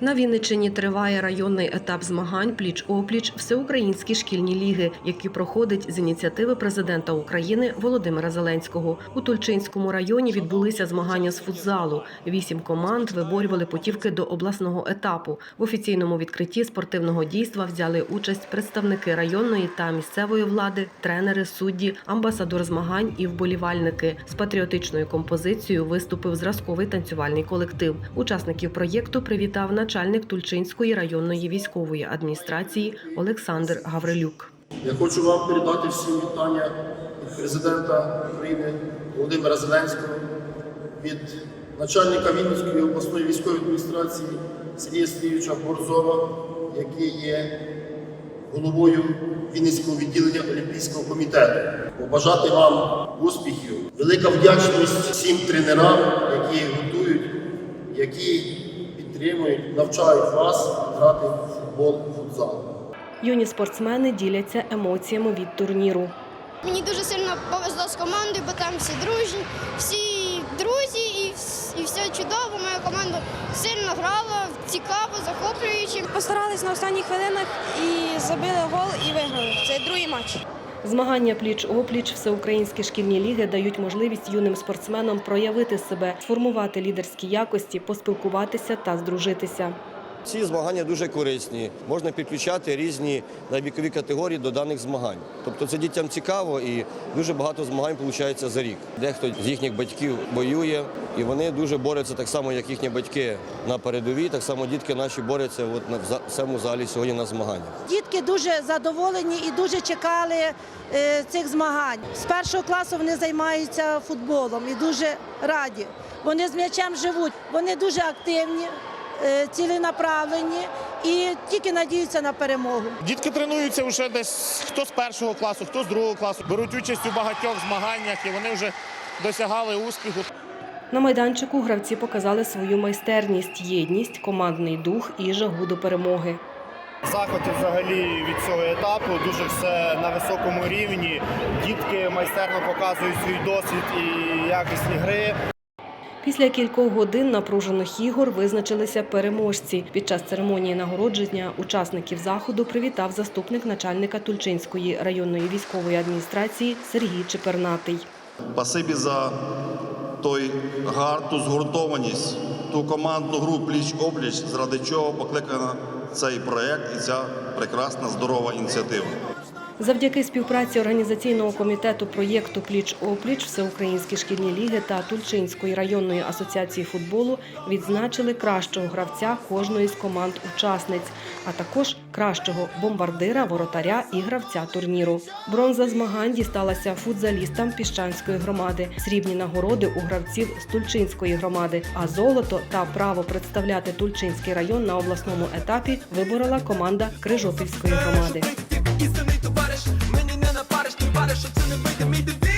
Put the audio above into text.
На Вінниччині триває районний етап змагань пліч-опліч всеукраїнські шкільні ліги, які проходить з ініціативи президента України Володимира Зеленського. У Тульчинському районі відбулися змагання з футзалу. Вісім команд виборювали путівки до обласного етапу. В офіційному відкритті спортивного дійства взяли участь представники районної та місцевої влади, тренери, судді, амбасадор змагань і вболівальники. З патріотичною композицією виступив зразковий танцювальний колектив. Учасників проєкту привітав начальник Тульчинської районної військової адміністрації Олександр Гаврилюк. Я хочу вам передати всім вітання від президента України Володимира Зеленського, від начальника Вінницької обласної військової адміністрації Сергія Сергійовича Борзова, який є головою Вінницького відділення Олімпійського комітету. Побажати вам успіхів, велика вдячність всім тренерам, які готують, які підтримують, навчають вас грати в футбол, в футзал. Юні спортсмени діляться емоціями від турніру. Мені дуже сильно повезло з командою, бо там всі дружні, всі друзі і, і все чудово. Моя команда сильно грала, цікаво, захоплююче. Постарались на останніх хвилинах і забили гол і виграли. Це другий матч. Змагання пліч-опліч, всеукраїнські шкільні ліги дають можливість юним спортсменам проявити себе, сформувати лідерські якості, поспілкуватися та здружитися. Ці змагання дуже корисні. Можна підключати різні вікові категорії до даних змагань. Тобто це дітям цікаво і дуже багато змагань виходить за рік. Дехто з їхніх батьків воює, і вони дуже борються так само, як їхні батьки на передовій. Так само дітки наші борються от на в цьому залі сьогодні на змаганнях. Дітки дуже задоволені і дуже чекали е, цих змагань. З першого класу вони займаються футболом і дуже раді. Вони з м'ячем живуть, вони дуже активні, ціленаправлені і тільки надіються на перемогу. Дітки тренуються вже десь хто з першого класу, хто з другого класу. Беруть участь у багатьох змаганнях і вони вже досягали успіху. На майданчику гравці показали свою майстерність, єдність, командний дух і жагу до перемоги. Захваті взагалі від цього етапу дуже все на високому рівні. Дітки майстерно показують свій досвід і якісні гри. Після кількох годин напружених ігор визначилися переможці. Під час церемонії нагородження учасників заходу привітав заступник начальника Тульчинської районної військової адміністрації Сергій Чепернатий. Спасибі за той гар, ту згуртованість, ту командну гру пліч-опліч, заради чого покликано цей проект і ця прекрасна здорова ініціатива. Завдяки співпраці організаційного комітету проєкту Пліч опліч Всеукраїнські шкільні ліги та Тульчинської районної асоціації футболу відзначили кращого гравця кожної з команд учасниць, а також кращого бомбардира, воротаря і гравця турніру. Бронза змагань дісталася футзалістам піщанської громади, срібні нагороди у гравців з Тульчинської громади. А золото та право представляти Тульчинський район на обласному етапі виборола команда Крижопільської громади. Істинний товариш, мені не напариш, ти вариш, що це не вийде. Мій дебіт